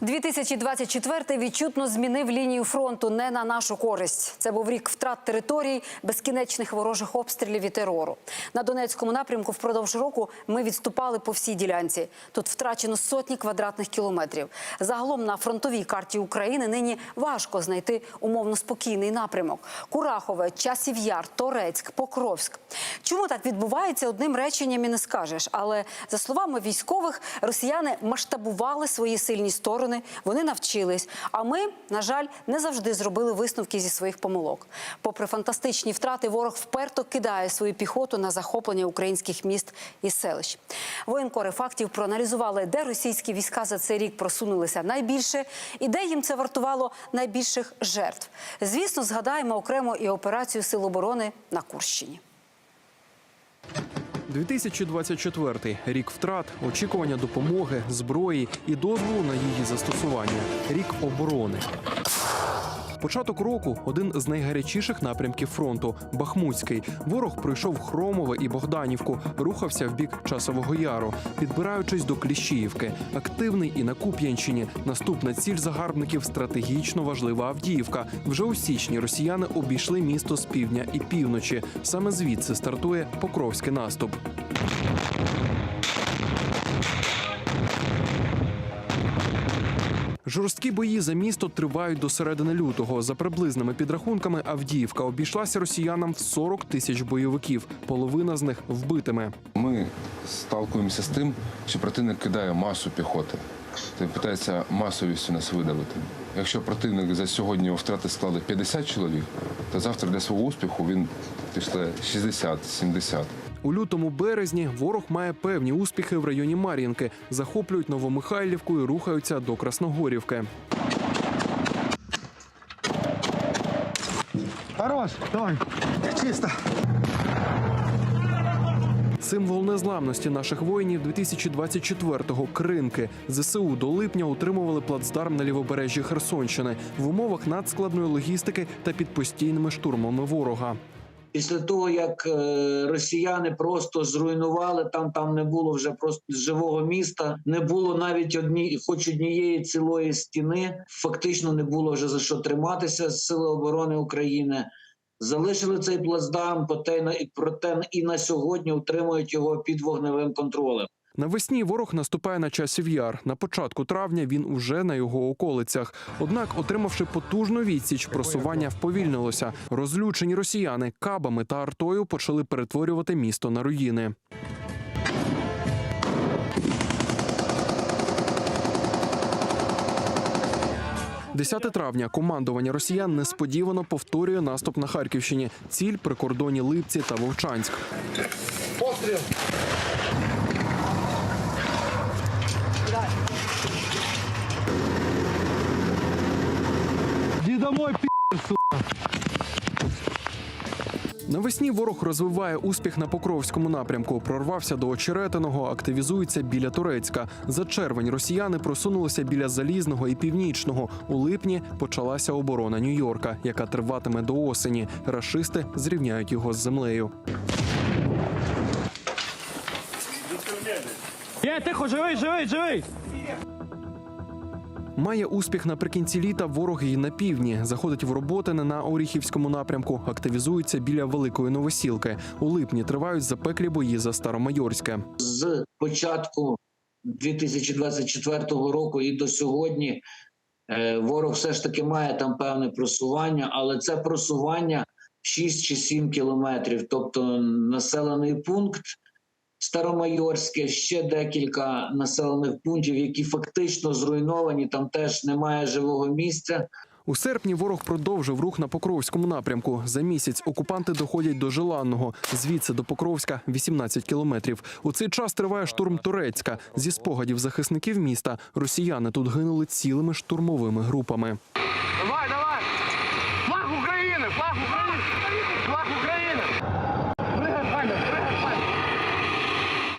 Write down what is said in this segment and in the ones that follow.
2024 відчутно змінив лінію фронту не на нашу користь. Це був рік втрат територій, безкінечних ворожих обстрілів і терору. На Донецькому напрямку впродовж року ми відступали по всій ділянці. Тут втрачено сотні квадратних кілометрів. Загалом на фронтовій карті України нині важко знайти умовно спокійний напрямок. Курахове, Часів Яр, Торецьк, Покровськ. Чому так відбувається, одним реченням і не скажеш. Але за словами військових, росіяни масштабували свої сильні сторони, вони навчились. А ми, на жаль, не завжди зробили висновки зі своїх помилок. Попри фантастичні втрати, ворог вперто кидає свою піхоту на захоплення українських міст і селищ. Воєнкори фактів проаналізували, де російські війська за цей рік просунулися найбільше і де їм це вартувало найбільших жертв. Звісно, згадаємо окремо і операцію Сил оборони на Курщині. 2024 – рік втрат, очікування допомоги, зброї і дозволу на її застосування. Рік оборони. Початок року один з найгарячіших напрямків фронту Бахмутський. Ворог пройшов Хромове і Богданівку, рухався в бік Часового Яру, підбираючись до Кліщіївки. Активний і на Куп'янщині. Наступна ціль загарбників стратегічно важлива Авдіївка. Вже у січні росіяни обійшли місто з півдня і півночі. Саме звідси стартує Покровський наступ. Жорсткі бої за місто тривають до середини лютого. За приблизними підрахунками, Авдіївка обійшлася росіянам в 40 тисяч бойовиків, половина з них вбитими. Ми сталкуємося з тим, що противник кидає масу піхоти. Тобто питається масовістю нас видавити. Якщо противник за сьогодні втрати склали 50 чоловік, то завтра для свого успіху він пішли 60-70. У лютому березні ворог має певні успіхи в районі Мар'їнки, захоплюють Новомихайлівку і рухаються до Красногорівки. Хорош, давай, чисто. Символ незламності наших воїнів 2024-го – Кринки. ЗСУ до липня утримували плацдарм на лівобережжі Херсонщини в умовах надскладної логістики та під постійними штурмами ворога. Після того, як е, росіяни просто зруйнували, там там не було вже просто живого міста, не було навіть одні, хоч однієї цілої стіни. Фактично не було вже за що триматися з Сили оборони України. Залишили цей плацдарм, проте і- проте і на сьогодні утримують його під вогневим контролем. Навесні ворог наступає на часів яр. На початку травня він уже на його околицях. Однак, отримавши потужну відсіч, просування вповільнилося. Розлючені росіяни кабами та артою почали перетворювати місто на руїни. «10 травня командування росіян несподівано повторює наступ на Харківщині. Ціль при кордоні Липці та Вовчанськ. Иди домой, пи***. Навесні ворог розвиває успіх на Покровському напрямку. Прорвався до Очеретиного, активізується біля Турецька. За червень росіяни просунулися біля Залізного і Північного. У липні почалася оборона Нью-Йорка, яка триватиме до осені. Рашисти зрівняють його з землею. Тихо, живий, живий, живий. Має успіх наприкінці літа ворог і на півдні. Заходить в Роботине на Оріхівському напрямку. Активізується біля Великої Новосілки. У липні тривають запеклі бої за Старомайорське. з початку 2024 року і до сьогодні е, ворог все ж таки має там певне просування, але це просування 6 чи 7 кілометрів, тобто населений пункт. Старомайорське, ще декілька населених пунктів, які фактично зруйновані. Там теж немає живого місця. У серпні ворог продовжив рух на Покровському напрямку. За місяць окупанти доходять до Желанного. Звідси до Покровська 18 кілометрів. У цей час триває штурм Турецька. Зі спогадів захисників міста росіяни тут гинули цілими штурмовими групами. Давай, давай.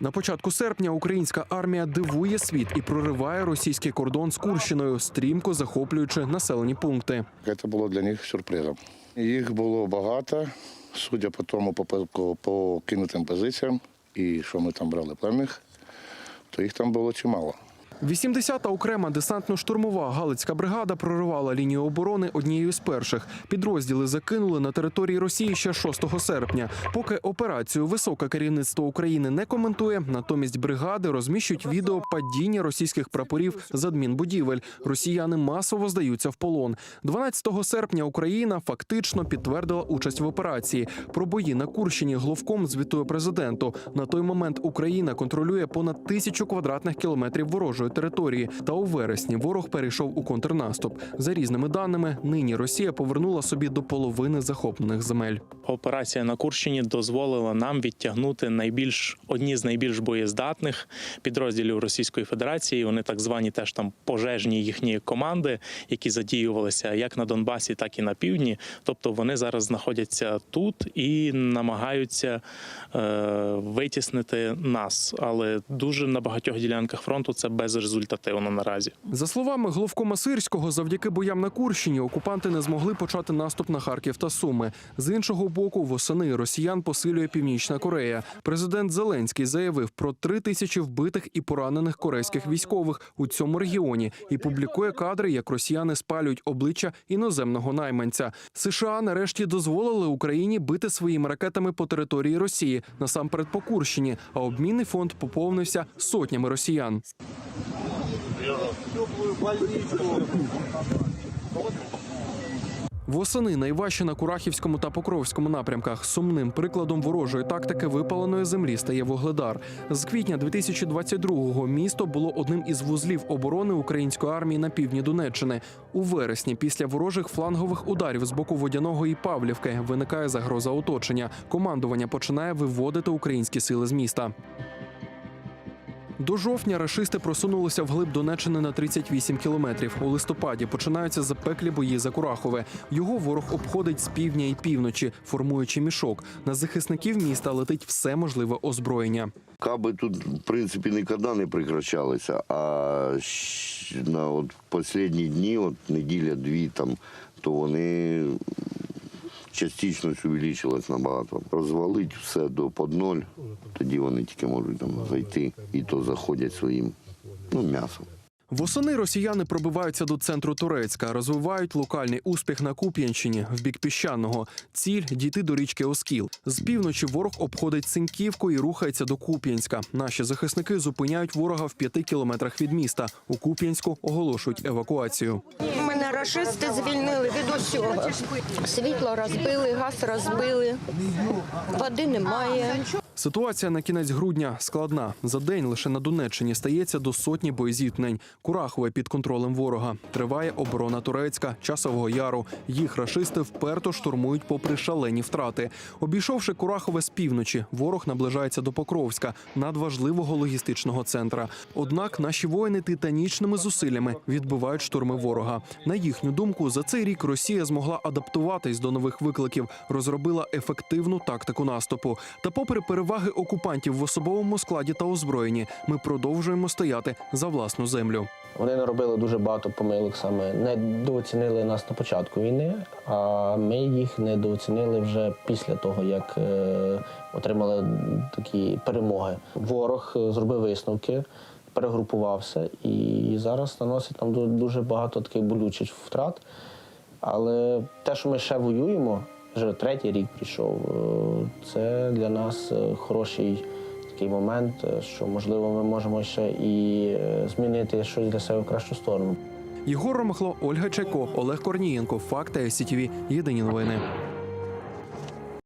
На початку серпня українська армія дивує світ і прориває російський кордон з Курщиною, стрімко захоплюючи населені пункти. Це було для них сюрпризом. Їх було багато, судя по тому, по, по, кинутим позиціям, і що ми там брали пленних, то їх там було чимало. 80-та окрема десантно-штурмова Галицька бригада проривала лінію оборони однією з перших. Підрозділи закинули на території Росії ще 6 серпня. Поки операцію високе керівництво України не коментує, натомість бригади розміщують відео падіння російських прапорів з адмінбудівель. Росіяни масово здаються в полон. 12 серпня Україна фактично підтвердила участь в операції. Про бої на Курщині главком звітує президенту. На той момент Україна контролює понад тисячу квадратних кілометрів ворожої території. Та у вересні ворог перейшов у контрнаступ. За різними даними, нині Росія повернула собі до половини захоплених земель. Операція на Курщині дозволила нам відтягнути найбільш одні з найбільш боєздатних підрозділів Російської Федерації. Вони так звані теж там пожежні їхні команди, які задіювалися як на Донбасі, так і на півдні. Тобто вони зараз знаходяться тут і намагаються е, витіснити нас. Але дуже на багатьох ділянках фронту це безрезультативно наразі. За словами головкома Сирського, завдяки боям на Курщині окупанти не змогли почати наступ на Харків та Суми. З іншого боку, восени росіян посилює Північна Корея. Президент Зеленський заявив про три тисячі вбитих і поранених корейських військових у цьому регіоні і публікує кадри, як росіяни спалюють обличчя іноземного найманця. США нарешті дозволили Україні бити своїми ракетами по території Росії, насамперед по Курщині. А обмінний фонд поповнився сотнями росіян. Восени найважче на Курахівському та Покровському напрямках. Сумним прикладом ворожої тактики випаленої землі стає Вугледар. З квітня 2022-го місто було одним із вузлів оборони української армії на півдні Донеччини. У вересні, після ворожих флангових ударів з боку Водяного і Павлівки, виникає загроза оточення. Командування починає виводити українські сили з міста. До жовтня рашисти просунулися вглиб Донеччини на 38 кілометрів. У листопаді починаються запеклі бої за Курахове. Його ворог обходить з півдня і півночі, формуючи мішок. На захисників міста летить все можливе озброєння. Каби тут, в принципі, ніколи не прекращалися, а на от останні дні, от неділя-дві, там, то вони частичність увеличилась набагато. Розвалить все до под ноль, тоді вони тільки можуть там зайти і то заходять своїм ну, м'ясом. Восени росіяни пробиваються до центру Турецька, розвивають локальний успіх на Куп'янщині в бік піщаного. Ціль дійти до річки Оскіл. З півночі ворог обходить Синьківку і рухається до Куп'янська. Наші захисники зупиняють ворога в п'яти кілометрах від міста. У Куп'янську оголошують евакуацію. Мене рашисти звільнили від усього. Світло розбили, газ розбили, води немає. Ситуація на кінець грудня складна. За день лише на Донеччині стається до сотні боєзіткнень. Курахове під контролем ворога. Триває оборона Турецька, часового яру. Їх рашисти вперто штурмують попри шалені втрати. Обійшовши Курахове з півночі, ворог наближається до Покровська, надважливого логістичного центра. Однак наші воїни титанічними зусиллями відбивають штурми ворога. На їхню думку, за цей рік Росія змогла адаптуватись до нових викликів, розробила ефективну тактику наступу. Та, попри переваги окупантів в особовому складі та озброєнні, ми продовжуємо стояти за власну землю. Вони наробили дуже багато помилок саме недооцінили нас на початку війни, а ми їх недооцінили вже після того, як е, отримали такі перемоги. Ворог е, зробив висновки, перегрупувався і зараз наносить нам дуже багато таких болючих втрат. Але те, що ми ще воюємо, вже третій рік прийшов, е, це для нас хороший такий момент, е, що можливо ми можемо ще і е, змінити щось для себе в кращу сторону. Єгор Ромахло, Ольга Чайко, Олег Корнієнко. Факти СІТІВІ. Єдині новини.